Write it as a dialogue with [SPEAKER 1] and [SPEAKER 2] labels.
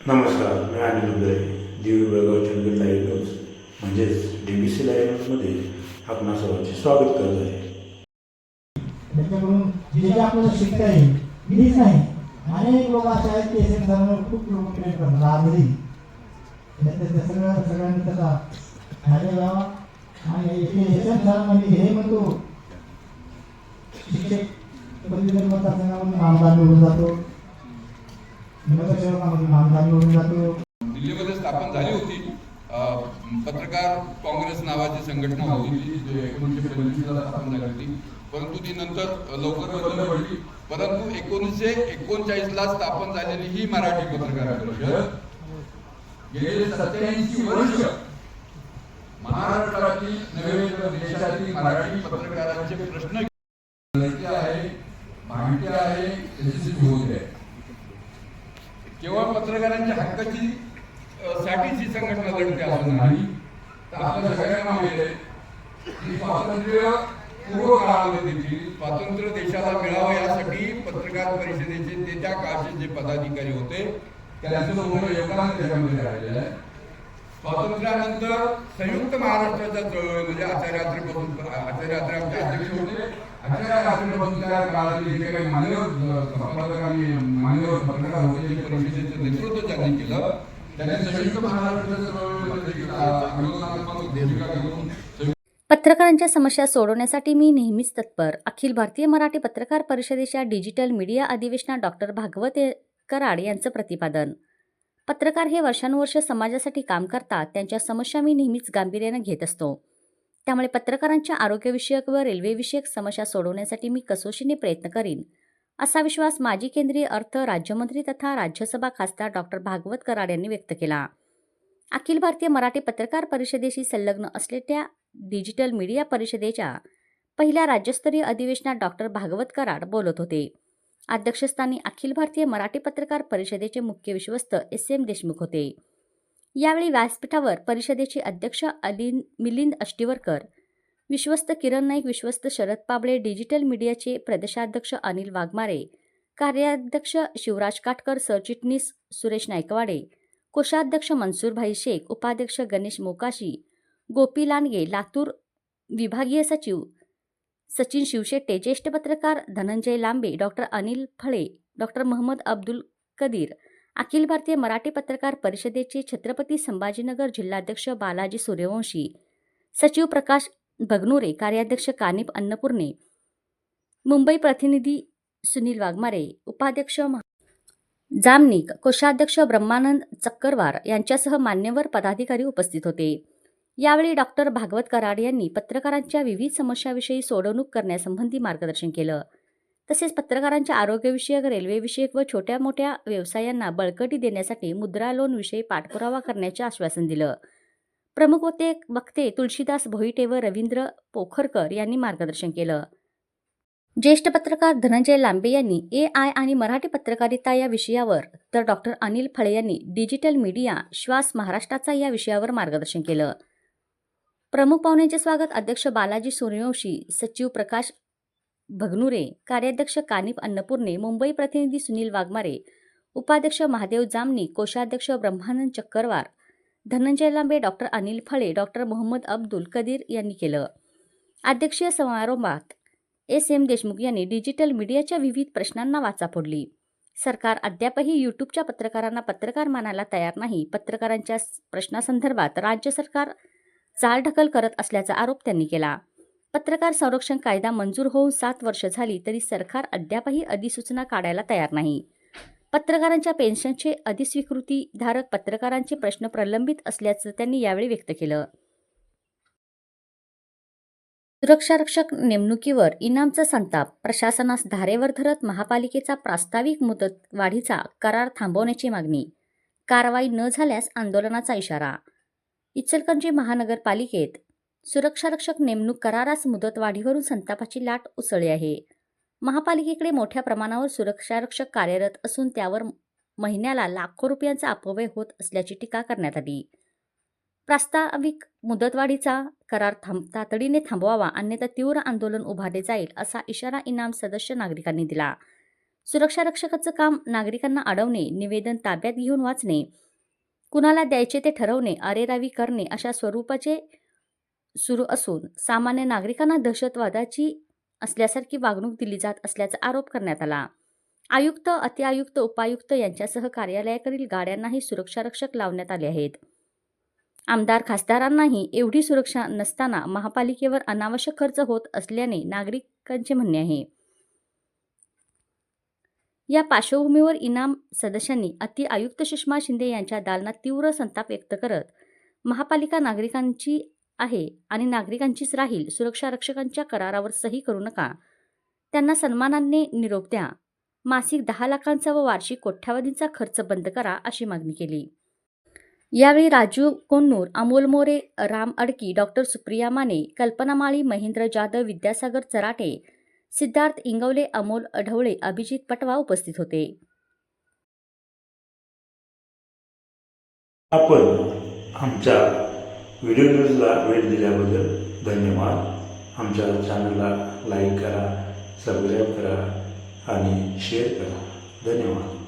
[SPEAKER 1] नमस्कार मी Anil Uday Divi Belgaum Chandgad live news म्हणजेच डी बी सी लाईव्ह न्यूजमध्ये आपणा सर्वांचे स्वागत करत आहे.
[SPEAKER 2] त्याच्याकडून जे जे आपल्याला शिकता येईल मीच नाही. अनेक लोक असे आहेत की एस धर्मावर खूप लोक प्रेम करतात आजही. म्हणजे त्याच्या सगळ्या सगळ्यांनी त्याचा फायदा घ्यावा आणि एस एम सरांमध्ये हे म्हणतो शिक्षक पदवीधर मतदारसंघामध्ये आमदार निवडून जातो नगरसेवकामध्ये आमदार निवडून जातो
[SPEAKER 3] दिल्लीमध्ये स्थापन झाली होती. पत्रकार काँग्रेस नावाची संघटना होती एकोणीसशे पंचवीसला स्थापन झाली होती. परंतु ती नंतर लवकर बदल पडली परंतु एकोणीसशे एकोणचाळीसला स्थापन झालेली ही मराठी पत्रकार परिषद गेले सत्याऐंशी वर्ष महाराष्ट्रातील नवे देशातील मराठी पत्रकारांचे प्रश्न लढते आहे भांडते आहे त्याची होत आहे केवळ पत्रकारांच्या हक्काची अ, साठीच ही संघटना लढते असं नाही तर आपल्या सगळ्यांना माहिती आहे की स्वातंत्र्य पूर्व काळामध्ये देखील स्वातंत्र्य देशाला मिळावं यासाठी पत्रकार परिषदेचे ते त्या काळचे जे पदाधिकारी होते त्यांचं मोठं योगदान त्याच्यामध्ये राहिलेलं आहे. स्वातंत्र्यानंतर संयुक्त महाराष्ट्राच्या चळवळीमध्ये म्हणजे आत्रेपासून आचार्य आमचे अध्यक्ष होते. त्या जे काही मान्यवर संपादक आणि मान्यवर पत्रकार होते परिषदेचं नेतृत्व त्यांनी केलं त्यांनी संयुक्त महाराष्ट्राच्या चळवळीमध्ये आंदोलनात्मक भूमिका घेऊन
[SPEAKER 4] पत्रकारांच्या समस्या सोडवण्यासाठी मी नेहमीच तत्पर. अखिल भारतीय मराठी पत्रकार परिषदेच्या डिजिटल मीडिया अधिवेशनात डॉक्टर भागवत कराड यांचं प्रतिपादन. पत्रकार हे वर्षानुवर्ष समाजासाठी काम करतात त्यांच्या समस्या मी नेहमीच गांभीर्यानं घेत असतो. त्यामुळे पत्रकारांच्या आरोग्यविषयक व रेल्वेविषयक समस्या सोडवण्यासाठी मी कसोशीने प्रयत्न करीन. असा विश्वास माजी केंद्रीय अर्थ राज्यमंत्री तथा राज्यसभा खासदार डॉक्टर भागवत कराड यांनी व्यक्त केला. अखिल भारतीय मराठी पत्रकार परिषदेशी संलग्न असलेल्या डिजिटल मीडिया परिषदेच्या पहिल्या राज्यस्तरीय अधिवेशनात डॉक्टर भागवत कराड बोलत होते. अध्यक्षस्थानी अखिल भारतीय मराठी पत्रकार परिषदेचे मुख्य विश्वस्त एस एम देशमुख होते. यावेळी व्यासपीठावर परिषदेचे अध्यक्ष अलिन मिलिंद अष्टीवरकर विश्वस्त किरण नाईक विश्वस्त शरद पाबळे डिजिटल मीडियाचे प्रदेशाध्यक्ष अनिल वाघमारे कार्याध्यक्ष शिवराज काटकर सरचिटणीस सुरेश नायकवाडे कोषाध्यक्ष मनसूरभाई शेख उपाध्यक्ष गणेश मोकाशी गोपी लांडगे लातूर विभागीय सचिव सचिन शिवशेट्टे ज्येष्ठ पत्रकार धनंजय लांबे डॉक्टर अनिल फळे डॉक्टर मोहम्मद अब्दुल कदीर अखिल भारतीय मराठी पत्रकार परिषदेचे छत्रपती संभाजीनगर जिल्हाध्यक्ष बालाजी सूर्यवंशी सचिव प्रकाश भगनुरे कार्याध्यक्ष कानिप अन्नपूर्णे मुंबई प्रतिनिधी सुनील वाघमारे उपाध्यक्ष महा- जामनिक कोषाध्यक्ष ब्रह्मानंद चक्करवार यांच्यासह मान्यवर पदाधिकारी उपस्थित होते. यावेळी डॉक्टर भागवत कराड यांनी पत्रकारांच्या विविध समस्याविषयी सोडवणूक करण्यासंबंधी मार्गदर्शन केलं. तसेच पत्रकारांच्या आरोग्यविषयक रेल्वेविषयक व छोट्या मोठ्या व्यवसायांना बळकटी देण्यासाठी मुद्रा लोनविषयी पाठपुरावा करण्याचे आश्वासन दिलं. प्रमुख होते वक्ते तुळशीदास भोईटे व रवींद्र पोखरकर यांनी मार्गदर्शन केलं. ज्येष्ठ पत्रकार धनंजय लांबे यांनी ए आय आणि मराठी पत्रकारिता या विषयावर तर डॉक्टर अनिल फळे यांनी डिजिटल मीडिया श्वास महाराष्ट्राचा या विषयावर मार्गदर्शन केलं. प्रमुख पाहुण्यांचे स्वागत. अध्यक्ष बालाजी सूर्यवंशी सचिव प्रकाश भगनुरे कार्याध्यक्ष कानिप अन्नपूर्णे मुंबई प्रतिनिधी सुनील वाघमारे उपाध्यक्ष महादेव जामनी कोषाध्यक्ष ब्रह्मानंद चक्करवार धनंजय लांबे डॉक्टर अनिल फळे डॉक्टर मोहम्मद अब्दुल कदीर यांनी केलं. अध्यक्षीय समारोहात एस एम देशमुख यांनी डिजिटल मीडियाच्या विविध प्रश्नांना वाचा फोडली. सरकार अद्यापही यूट्यूबच्या पत्रकारांना पत्रकार मानायला तयार नाही. पत्रकारांच्या प्रश्नासंदर्भात राज्य सरकार चालढकल करत असल्याचा आरोप त्यांनी केला. पत्रकार संरक्षण कायदा मंजूर होऊन सात वर्ष झाली तरी सरकार अद्यापही अधिसूचना काढायला तयार नाही. पत्रकारांच्या पेन्शनचे अधिस्वीकृतीधारक पत्रकारांचे प्रश्न प्रलंबित असल्याचं त्यांनी यावेळी व्यक्त केलं. सुरक्षारक्षक नेमणुकीवर इनामचा संताप प्रशासनास धारेवर धरत महापालिकेचा प्रास्ताविक मुदत वाढीचा करार थांबवण्याची मागणी कारवाई न झाल्यास आंदोलनाचा इशारा इचलकरंजी महानगरपालिकेत सुरक्षारक्षक नेमणूक करारास मुदतवाढीवरून संतापाची लाट उसळली आहे. महापालिकेकडे मोठ्या प्रमाणावर सुरक्षारक्षक कार्यरत असून त्यावर महिन्याला लाखो रुपयांचा अपव्यय होत असल्याची टीका करण्यात आली. प्रास्ताविक मुदतवाढीचा करार थांब तातडीने थांबवावा अन्यथा तीव्र आंदोलन उभारले जाईल असा इशारा इनाम सदस्य नागरिकांनी दिला. सुरक्षारक्षकाचं काम नागरिकांना अडवणे निवेदन ताब्यात घेऊन वाचणे कुणाला द्यायचे ते ठरवणे अरेरावी करणे अशा स्वरूपाचे सुरू असून सामान्य नागरिकांना दहशतवादाची असल्यासारखी वागणूक दिली जात असल्याचा आरोप करण्यात आला. आयुक्त अतिआयुक्त उपायुक्त यांच्यासह कार्यालयाकडील गाड्यांनाही सुरक्षा रक्षक लावण्यात आले आहेत. आमदार खासदारांनाही एवढी सुरक्षा नसताना महापालिकेवर अनावश्यक खर्च होत असल्याने नागरिकांचे म्हणणे आहे. या पार्श्वभूमीवर इनाम सदस्यांनी अति आयुक्त सुषमा शिंदे यांच्या दालनात तीव्र संताप व्यक्त करत महापालिका नागरिकांची आहे आणि नागरिकांचीच राहील सुरक्षा रक्षकांच्या करारावर सही करू नका. त्यांना सन्मानाने निरोप द्या. मासिक दहा लाखांचा व वार्षिक कोट्यावधींचा खर्च बंद करा अशी मागणी केली. यावेळी राजू कोन्नूर अमोल मोरे राम अडकी डॉक्टर सुप्रिया माने कल्पना माळी महेंद्र जाधव विद्यासागर चराटे सिद्धार्थ इंगवले अमोल अढवळे अभिजित पटवा उपस्थित होते.
[SPEAKER 1] आपण आमच्या व्हिडिओ न्यूजला वेळ दिल्याबद्दल धन्यवाद. आमच्या चॅनलला लाईक करा सबस्क्राईब करा आणि शेअर करा. धन्यवाद.